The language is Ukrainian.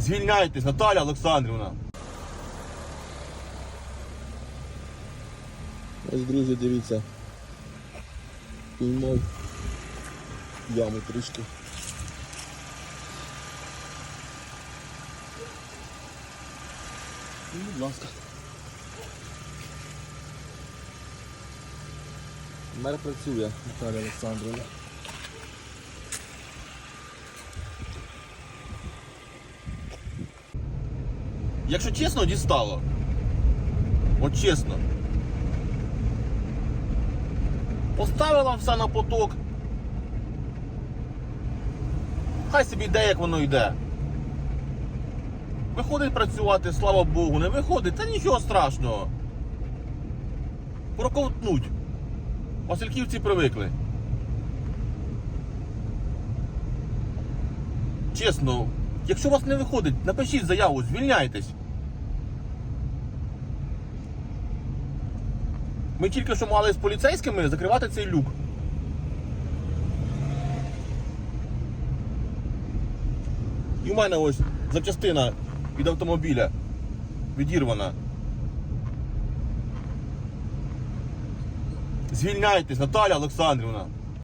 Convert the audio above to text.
Звільняйтесь, Наталя Олександрівна. Ось, друзі, дивіться. Піймав яму трішки. Ну, Будь ласка. Мер працює, Наталя Олександрівна. Якщо чесно, дістало. От чесно. Поставила все на поток. Хай собі йде, як воно йде. Виходить працювати, слава Богу, не виходить, та нічого страшного. Проковтнуть. Васильківці привикли. Чесно, якщо у вас не виходить, напишіть заяву, звільняйтесь. Ми тільки що мали з поліцейськими закривати цей люк. І в мене ось запчастина від автомобіля відірвана. Звільняйтесь, Наталя Олександрівна.